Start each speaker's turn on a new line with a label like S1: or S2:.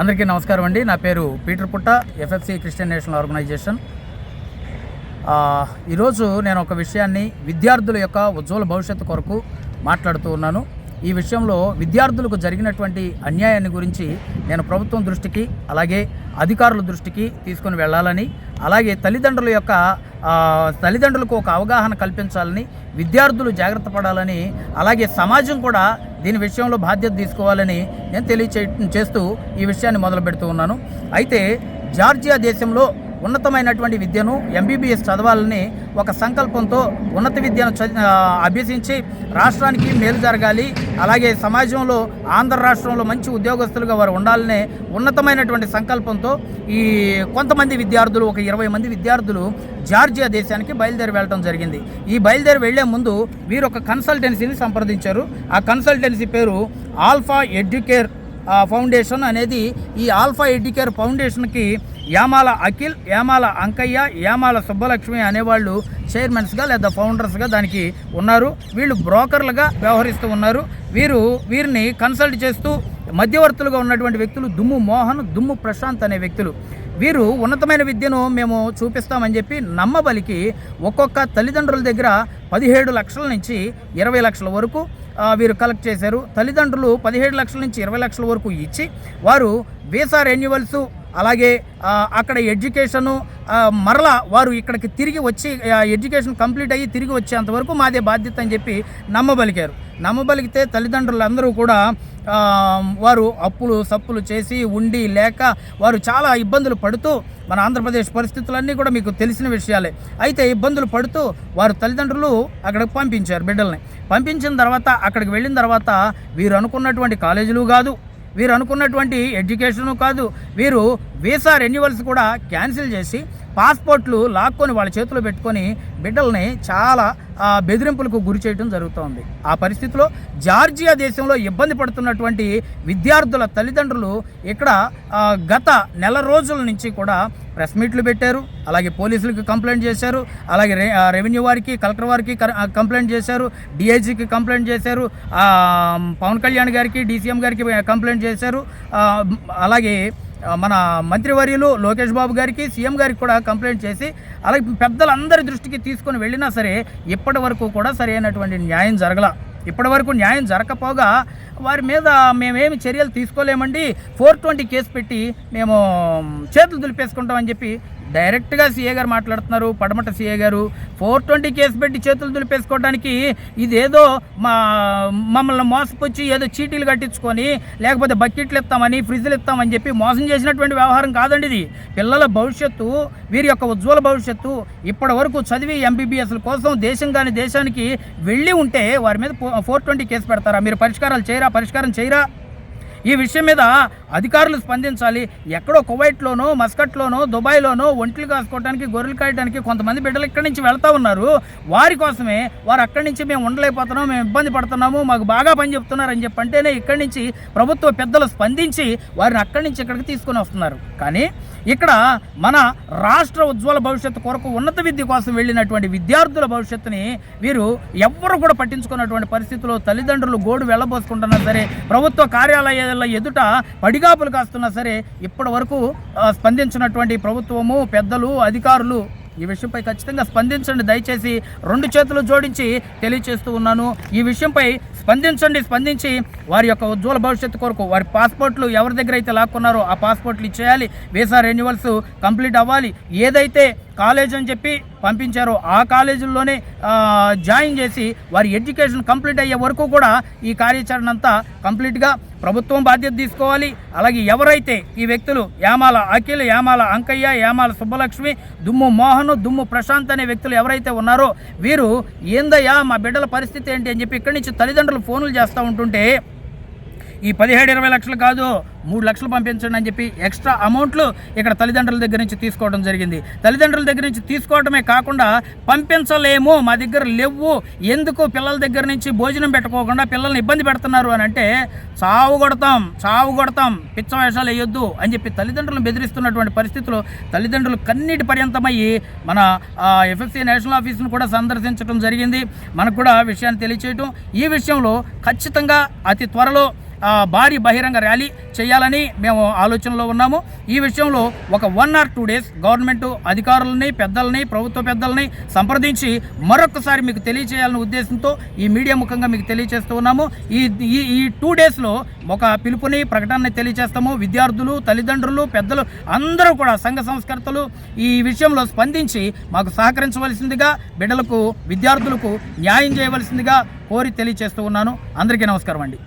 S1: అందరికీ నమస్కారం అండి. నా పేరు పీటర్ పుట్ట ఎఫ్ఎఫ్సి క్రిస్టియన్ నేషనల్ ఆర్గనైజేషన్. ఈరోజు నేను ఒక విషయాన్ని విద్యార్థుల యొక్క ఉజ్వల భవిష్యత్తు కొరకు మాట్లాడుతూ ఉన్నాను. ఈ విషయంలో విద్యార్థులకు జరిగినటువంటి అన్యాయాన్ని గురించి నేను ప్రభుత్వం దృష్టికి అలాగే అధికారుల దృష్టికి తీసుకొని వెళ్ళాలని అలాగే తల్లిదండ్రుల యొక్క తల్లిదండ్రులకు ఒక అవగాహన కల్పించాలని విద్యార్థులు జాగ్రత్త పడాలని అలాగే సమాజం కూడా దీని విషయంలో బాధ్యత తీసుకోవాలని నేను తెలియచే చేస్తూ ఈ విషయాన్ని మొదలు పెడుతూ ఉన్నాను. అయితే జార్జియా దేశంలో ఉన్నతమైనటువంటి విద్యను ఎంబీబీఎస్ చదవాలని ఒక సంకల్పంతో ఉన్నత విద్యను అభ్యసించి రాష్ట్రానికి మేలు జరగాలి. అలాగే సమాజంలో ఆంధ్ర రాష్ట్రంలో మంచి ఉద్యోగస్తులుగా వారు ఉండాలనే ఉన్నతమైనటువంటి సంకల్పంతో ఈ కొంతమంది విద్యార్థులు ఒక ఇరవై మంది విద్యార్థులు జార్జియా దేశానికి బయలుదేరి వెళ్ళడం జరిగింది. ఈ బయలుదేరి వెళ్ళే ముందు వీరు ఒక కన్సల్టెన్సీని సంప్రదించారు. ఆ కన్సల్టెన్సీ పేరు ఆల్ఫా ఎడ్యుకేర్ ఫౌండేషన్ అనేది ఈ ఆల్ఫా ఎడ్యుకేర్ ఫౌండేషన్కి యామాల అఖిల్ యామాల అంకయ్య యామాల సుబ్బలక్ష్మి అనేవాళ్ళు చైర్మన్స్గా లేదా ఫౌండర్స్గా దానికి ఉన్నారు. వీళ్ళు బ్రోకర్లుగా వ్యవహరిస్తూ ఉన్నారు. వీరు వీరిని కన్సల్ట్ చేస్తూ మధ్యవర్తులుగా ఉన్నటువంటి వ్యక్తులు దుమ్ము మోహన్ దుమ్ము ప్రశాంత్ అనే వ్యక్తులు. వీరు ఉన్నతమైన విద్యను మేము చూపిస్తామని చెప్పి నమ్మబలికి ఒక్కొక్క తల్లిదండ్రుల దగ్గర పదిహేడు లక్షల నుంచి ఇరవై లక్షల వరకు వీరు కలెక్ట్ చేశారు. తల్లిదండ్రులు పదిహేడు లక్షల నుంచి ఇరవై లక్షల వరకు ఇచ్చి వారు వీసా రెన్యువల్స్ అలాగే అక్కడ ఎడ్యుకేషను మరలా వారు ఇక్కడికి తిరిగి వచ్చి ఎడ్యుకేషన్ కంప్లీట్ అయ్యి తిరిగి వచ్చేంత వరకు మాదే బాధ్యత అని చెప్పి నమ్మబలికారు. తల్లిదండ్రులు తల్లిదండ్రులందరూ కూడా వారు అప్పులు సప్పులు చేసి ఉండి లేక వారు చాలా ఇబ్బందులు పడుతూ మన ఆంధ్రప్రదేశ్ పరిస్థితులన్నీ కూడా మీకు తెలిసిన విషయాలే. అయితే ఇబ్బందులు పడుతూ వారు తల్లిదండ్రులు అక్కడికి పంపించారు బిడ్డల్ని. పంపించిన తర్వాత అక్కడికి వెళ్ళిన తర్వాత వీరు అనుకున్నటువంటి కాలేజీలు కాదు. వీరు అనుకున్నటువంటి ఎడ్యుకేషను కాదు వీరు వీసా రెన్యువల్స్ కూడా క్యాన్సిల్ చేసి పాస్పోర్ట్లు లాక్కొని వాళ్ళ చేతిలో పెట్టుకొని బిడ్డల్ని చాలా బెదిరింపులకు గురి చేయడం జరుగుతోంది. ఆ పరిస్థితిలో జార్జియా దేశంలో ఇబ్బంది పడుతున్నటువంటి విద్యార్థుల తల్లిదండ్రులు ఇక్కడ గత నెల రోజుల నుంచి కూడా ప్రెస్ మీట్లు పెట్టారు. అలాగే పోలీసులకు కంప్లైంట్ చేశారు. అలాగే రె- రెవెన్యూ వారికి కలెక్టర్ వారికి కంప్లైంట్ చేశారు. డిఐజీకి కంప్లైంట్ చేశారు. పవన్ కళ్యాణ్ గారికి డీసీఎం గారికి కంప్లైంట్ చేశారు. అలాగే మన మంత్రివర్యులు లోకేష్ బాబు గారికి సీఎం గారికి కూడా కంప్లైంట్ చేసి అలాగే పెద్దలందరి దృష్టికి తీసుకొని వెళ్ళినా సరే ఇప్పటి వరకు కూడా సరైనటువంటి న్యాయం జరగల. ఇప్పటి వరకు న్యాయం జరగకపోగా వారి మీద మేమేమి చర్యలు తీసుకోలేమండి. ఫోర్ ట్వంటీ కేసు పెట్టి మేము చేతులు దులిపేసుకుంటామని చెప్పి డైరెక్ట్గా సీఏ గారు మాట్లాడుతున్నారు. పడమట సీఏ గారు ఫోర్ ట్వంటీ కేసు పెట్టి చేతులు దులిపేసుకోవడానికి ఇదేదో మా మమ్మల్ని మోసపుచ్చి ఏదో చీటీలు కట్టించుకొని లేకపోతే బకెట్లు ఇస్తామని ఫ్రిడ్జ్లు ఇస్తామని చెప్పి మోసం చేసినటువంటి వ్యవహారం కాదండి ఇది. పిల్లల భవిష్యత్తు వీరి యొక్క ఉజ్వల భవిష్యత్తు ఇప్పటి వరకు చదివి ఎంబీబీఎస్ల కోసం దేశం కానీ దేశానికి వెళ్ళి ఉంటే వారి మీద ఫోర్ ట్వంటీ కేసు పెడతారా? మీరు పరిష్కారాలు చేయరా? పరిష్కారం చేయరా? ఈ విషయం మీద అధికారులు స్పందించాలి. ఎక్కడో కువైట్లోనో మస్కట్లోనో దుబాయ్లోనో ఒంట్లు కాసుకోవడానికి గొర్రెలు కాయడానికి కొంతమంది బిడ్డలు ఇక్కడి నుంచి వెళ్తా ఉన్నారు. వారి కోసమే వారు అక్కడి నుంచి మేము ఉండలేకపోతున్నాం మేము ఇబ్బంది పడుతున్నాము మాకు బాగా పని చెప్తున్నారు అని చెప్పి అంటేనే ఇక్కడి నుంచి ప్రభుత్వ పెద్దలు స్పందించి వారిని అక్కడి నుంచి ఇక్కడికి తీసుకొని వస్తున్నారు. కానీ ఇక్కడ మన రాష్ట్ర ఉజ్వల భవిష్యత్తు కొరకు ఉన్నత విద్య కోసం వెళ్ళినటువంటి విద్యార్థుల భవిష్యత్తుని వీరు ఎవ్వరు కూడా పట్టించుకున్నటువంటి పరిస్థితుల్లో తల్లిదండ్రులు గోడు వెళ్ళబోసుకుంటున్నా సరే ప్రభుత్వ కార్యాలయాల ఎదుట పడి పడిగాపులు కాస్తున్నా సరే ఇప్పటి వరకు స్పందించినటువంటి ప్రభుత్వము పెద్దలు అధికారులు ఈ విషయంపై ఖచ్చితంగా స్పందించండి. దయచేసి రెండు చేతులు జోడించి తెలియచేస్తూ ఉన్నాను. ఈ విషయంపై స్పందించండి స్పందించి వారి యొక్క ఉజ్వల భవిష్యత్తు కొరకు వారి పాస్పోర్ట్లు ఎవరి దగ్గర అయితే లాక్కున్నారో ఆ పాస్పోర్ట్లు ఇచ్చేయాలి. వీసా రెన్యువల్స్ కంప్లీట్ అవ్వాలి. ఏదైతే కాలేజ్ అని చెప్పి పంపించారో. ఆ కాలేజీల్లోనే జాయిన్ చేసి వారి ఎడ్యుకేషన్ కంప్లీట్ అయ్యే వరకు కూడా ఈ కార్యాచరణ అంతా కంప్లీట్గా ప్రభుత్వం బాధ్యత తీసుకోవాలి. అలాగే ఎవరైతే ఈ వ్యక్తులు యామాల అఖిల్ యామాల అంకయ్య యామాల సుబ్బలక్ష్మి దుమ్ము మోహన్ దుమ్ము ప్రశాంత్ అనే వ్యక్తులు ఎవరైతే ఉన్నారో వీరు ఏందయ్యా మా బిడ్డల పరిస్థితి ఏంటి అని చెప్పి ఇక్కడి నుంచి తల్లిదండ్రులు ఫోన్లు చేస్తూ ఉంటుంటే ఈ పదిహేడు ఇరవై లక్షలు కాదు మూడు లక్షలు పంపించండి అని చెప్పి ఎక్స్ట్రా అమౌంట్లు ఇక్కడ తల్లిదండ్రుల దగ్గర నుంచి తీసుకోవడం జరిగింది. తల్లిదండ్రుల దగ్గర నుంచి తీసుకోవడమే కాకుండా పంపించలేము మా దగ్గర లేవు ఎందుకు పిల్లల దగ్గర నుంచి భోజనం పెట్టుకోకుండా పిల్లల్ని ఇబ్బంది పెడుతున్నారు అని అంటే చావు కొడతాం చావు కొడతాం పిచ్చ వేషాలు వేయొద్దు అని చెప్పి తల్లిదండ్రులను బెదిరిస్తున్నటువంటి పరిస్థితులు తల్లిదండ్రులు కన్నీటి పర్యంతమయ్యి మన ఎఫ్ఎస్సీ నేషనల్ ఆఫీస్ను కూడా సందర్శించడం జరిగింది. మనకు కూడా విషయాన్ని తెలియచేయటం. ఈ విషయంలో ఖచ్చితంగా అతి త్వరలో భారీ బహిరంగ ర్యాలీ చేయాలని మేము ఆలోచనలో ఉన్నాము. ఈ విషయంలో ఒక one or two days government అధికారులని పెద్దలని ప్రభుత్వ పెద్దలని సంప్రదించి మరొకసారి మీకు తెలియచేయాలనే ఉద్దేశంతో ఈ మీడియా ముఖంగా మీకు తెలియజేస్తూ ఉన్నాము. ఈ ఈ ఈ టూ డేస్లో ఒక పిలుపుని ప్రకటనని తెలియజేస్తాము విద్యార్థులు తల్లిదండ్రులు పెద్దలు అందరూ కూడా సంఘ సంస్కర్తలు ఈ విషయంలో స్పందించి మాకు సహకరించవలసిందిగా బిడ్డలకు విద్యార్థులకు న్యాయం చేయవలసిందిగా కోరి తెలియజేస్తూ ఉన్నాను. అందరికీ నమస్కారం అండి.